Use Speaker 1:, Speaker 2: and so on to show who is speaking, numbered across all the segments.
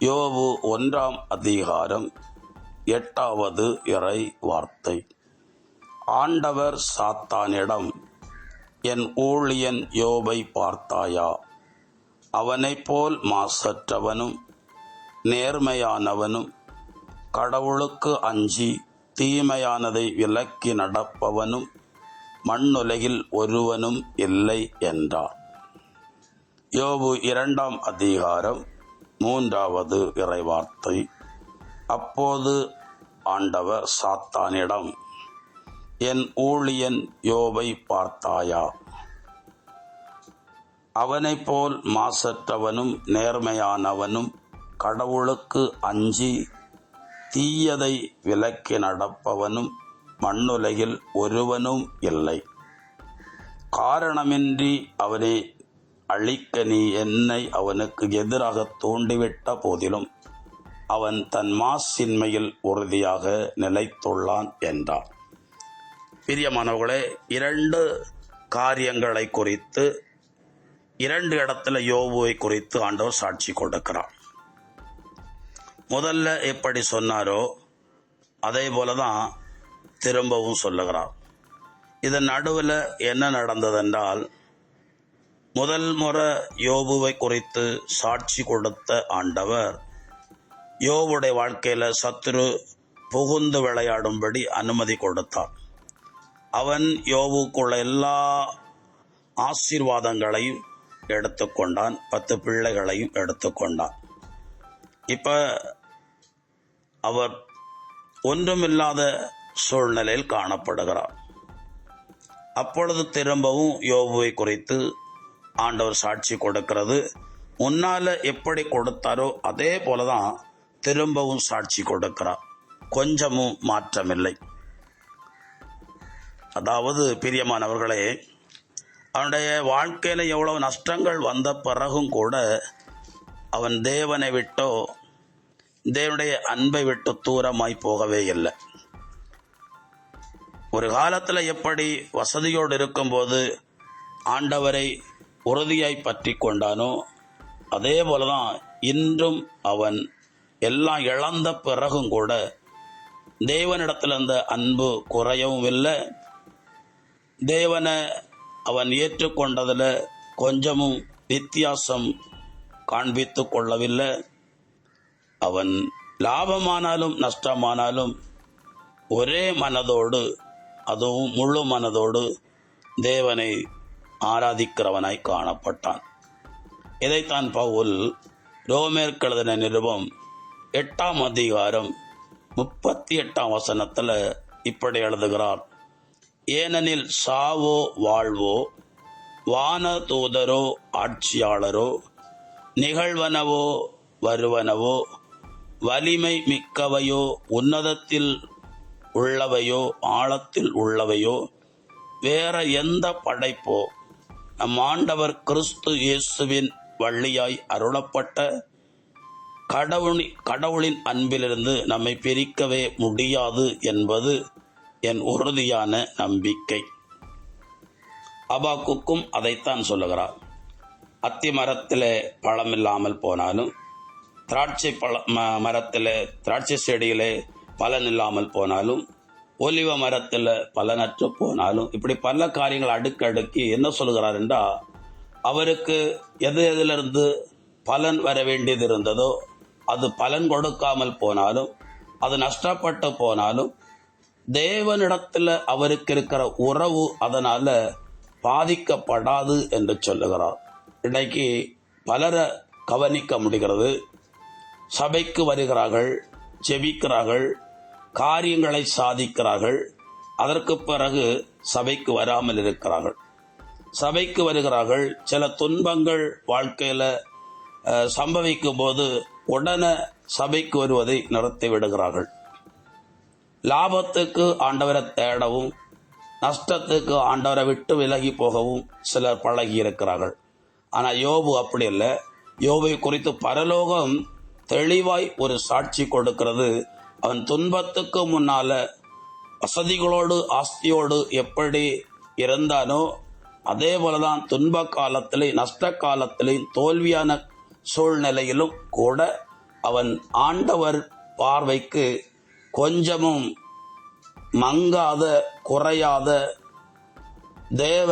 Speaker 1: யோபு ஒன்றாம் அதிகாரம் எட்டாவது இறை வார்த்தை. ஆண்டவர் சாத்தானிடம் என் ஊழியன் யோபை பார்த்தாயா? அவனைப் போல் மாசற்றவனும் நேர்மையானவனும் கடவுளுக்கு அஞ்சி தீமையானதை விலக்கி நடப்பவனும் மண்ணுலகில் ஒருவனும் இல்லை என்றார். யோபு இரண்டாம் அதிகாரம் மூன்றாவது இறைவார்த்தை. அப்போது ஆண்டவர் சாத்தானிடம் என் ஊழியன் யோவை பார்த்தாயா? அவனைப் போல் மாசற்றவனும் நேர்மையானவனும் கடவுளுக்கு அஞ்சி தீயதை விலக்கி நடப்பவனும் மண்ணுலகில் ஒருவனும் இல்லை. காரணமின்றி அவனை அழிக்க நீ என்னை அவனுக்கு எதிராக தூண்டிவிட்ட போதிலும் அவன் தன் மாசின்மையில் உறுதியாக நிலைத்துள்ளான் என்றார் பிரியமானவர்களே இரண்டு காரியங்களை குறித்து இரண்டு இடத்துல யோபுவை குறித்து ஆண்டவர் சாட்சி கொடுக்கிறார். முதல்ல எப்படி சொன்னாரோ அதே போல தான் திரும்பவும் சொல்லுகிறார். இதன் நடுவில் என்ன நடந்ததென்றால் முதல் முறை யோபுவை குறித்து சாட்சி கொடுத்த ஆண்டவர் யோபுடைய வாழ்க்கையில் சத்துரு புகுந்து விளையாடும்படி அனுமதி கொடுத்தார். அவன் யோபுக்குள்ள எல்லா ஆசீர்வாதங்களையும் எடுத்துக்கொண்டான் பத்து பிள்ளைகளையும் எடுத்துக்கொண்டான். இப்போ அவர் ஒன்றுமில்லாத சூழ்நிலையில் காணப்படுகிறார். அப்பொழுது திரும்பவும் யோபுவை குறித்து ஆண்டவர் சாட்சி கொடுக்கிறது. முன்னால் எப்படி கொடுத்தாரோ அதே போலதான் திரும்பவும் சாட்சி கொடுக்கிறார் கொஞ்சமும் மாற்றமில்லை. அதாவது பிரியமானவர்களே அவனுடைய வாழ்க்கையில் எவ்வளவு நஷ்டங்கள் வந்த பிறகும் கூட அவன் தேவனை விட்டோ தேவனுடைய அன்பை விட்டு தூரமாய் போகவே இல்லை. ஒரு காலத்தில் எப்படி வசதியோடு இருக்கும்போது ஆண்டவரை உறுதியாய் பற்றி கொண்டானோ? அதே போலதான் இன்றும் அவன் எல்லாம் இழந்த பிறகும் கூட தேவனிடத்தில் அந்த அன்பு குறையவும் இல்லை. தேவனை அவன் ஏற்றுக்கொண்டதில் கொஞ்சமும் வித்தியாசம் காண்பித்து கொள்ளவில்லை. அவன் லாபமானாலும் நஷ்டமானாலும் ஒரே மனதோடு அதுவும் முழு மனதோடு தேவனை ஆராதிக்கிறவனாய் காணப்பட்டான். இதைத்தான் பவுல் ரோமேற்கெழுதின நிருபம் எட்டாம் அதிகாரம் முப்பத்தி எட்டாம் வசனத்தில் இப்படி எழுதுகிறார். ஏனெனில் சாவோ வாழ்வோ வான தூதரோ ஆட்சியாளரோ நிகழ்வனவோ வருவனவோ வலிமை மிக்கவையோ உன்னதத்தில் உள்ளவையோ ஆழத்தில் உள்ளவையோ வேற எந்த படைப்போ நம் ஆண்டவர் கிறிஸ்து இயேசுவின் வள்ளியாய் அருளப்பட்ட கடவுளி கடவுளின் அன்பிலிருந்து நம்மை பிரிக்கவே முடியாது என்பது என் உறுதியான நம்பிக்கை. அபாக்குக்கும் அதைத்தான் சொல்லுகிறார். அத்தி மரத்தில் பழமில்லாமல் போனாலும் திராட்சை பழ மரத்தில் திராட்சை செடியிலே பலன் இல்லாமல் போனாலும் ஒலிவ மரத்தில் பலனற்று போனாலும் இப்படி பல காரியங்கள் அடுக்கடுக்கி என்ன சொல்கிறார் என்றால் அவருக்கு எது எதிலிருந்து பலன் வர வேண்டியது இருந்ததோ அது பலன் கொடுக்காமல் போனாலும் அது நஷ்டப்பட்டு போனாலும் தேவனிடத்தில் அவருக்கு இருக்கிற உறவு அதனால் பாதிக்கப்படாது என்று சொல்லுகிறார். இன்னைக்கு பலரை கவனிக்க முடிகிறது. சபைக்கு வருகிறார்கள் ஜெபிக்கிறார்கள் காரியங்களை சாதிக்கிறார்கள். அதற்கு பிறகு சபைக்கு வராமல் இருக்கிறார்கள். சபைக்கு வருகிறார்கள். சில துன்பங்கள் வாழ்க்கையில் சம்பவிக்கும் போது உடனே சபைக்கு வருவதை நிறுத்தி விடுகிறார்கள். லாபத்துக்கு ஆண்டவரை தேடவும் நஷ்டத்துக்கு ஆண்டவரை விட்டு விலகி போகவும் சிலர் பழகி இருக்கிறார்கள். ஆனால் யோபு அப்படி இல்லை. யோபை குறித்து பரலோகம் தெளிவாய் ஒரு சாட்சி கொடுக்கிறது. அவன் துன்பத்துக்கு முன்னால வசதிகளோடு ஆஸ்தியோடு எப்படி இருந்தானோ அதே போலதான் துன்ப காலத்திலே நஷ்ட காலத்திலையும் தோல்வியான சூழ்நிலையிலும் கூட அவன் ஆண்டவர் பார்வைக்கு கொஞ்சமும் மங்காத குறையாத தேவ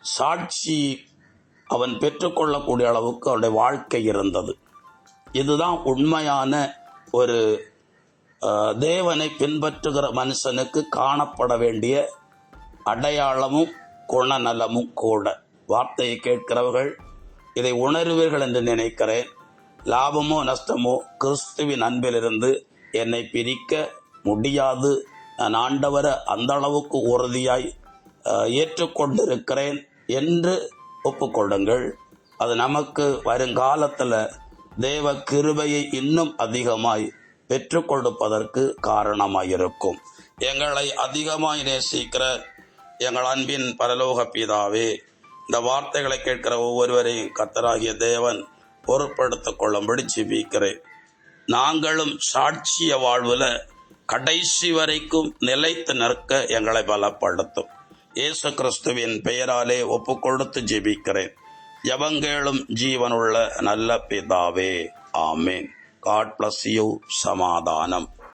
Speaker 1: சாட்சி அவன் பெற்றுக்கொள்ளக்கூடிய அளவுக்கு அவனுடைய வாழ்க்கை இருந்தது. இதுதான் உண்மையான ஒரு தேவனை பின்பற்றுகிற மனுஷனுக்கு காணப்பட வேண்டிய அடையாளமும் குணநலமும் கூட. வார்த்தையை கேட்கிறவர்கள் இதை உணர்வீர்கள் என்று நினைக்கிறேன். லாபமோ நஷ்டமோ கிறிஸ்துவின் அன்பிலிருந்து என்னை பிரிக்க முடியாது. நான் ஆண்டவரை அந்த அளவுக்கு உறுதியாய் ஏற்றுக்கொண்டிருக்கிறேன் என்று ஒப்புக்கொள்ளுங்கள். அது நமக்கு வருங்காலத்தில் தேவ கிருபையை இன்னும் அதிகமாய் பெற்றுக் கொடுப்பதற்கு காரணமாயிருக்கும். எங்களை அதிகமாய் நேசிக்கிற எங்கள் அன்பின் பரலோக பிதாவே இந்த வார்த்தைகளை கேட்கிற ஒவ்வொருவரையும் கத்தராகிய தேவன் பொருட்படுத்திக் கொள்ளும்படி ஜிபிக்கிறேன். நாங்களும் சாட்சிய வாழ்வில் கடைசி வரைக்கும் நிலைத்து நிற்க எங்களை பலப்படுத்தும். இயேசு கிறிஸ்துவின் பெயராலே ஒப்பு கொடுத்து ஜெபிக்கிறேன். ஜபங்கேளும் ஜீவனுள்ள நல்ல பிதாவே ஆமேன். ഗാഡ് പ്ലസ് യു സമാധാനം.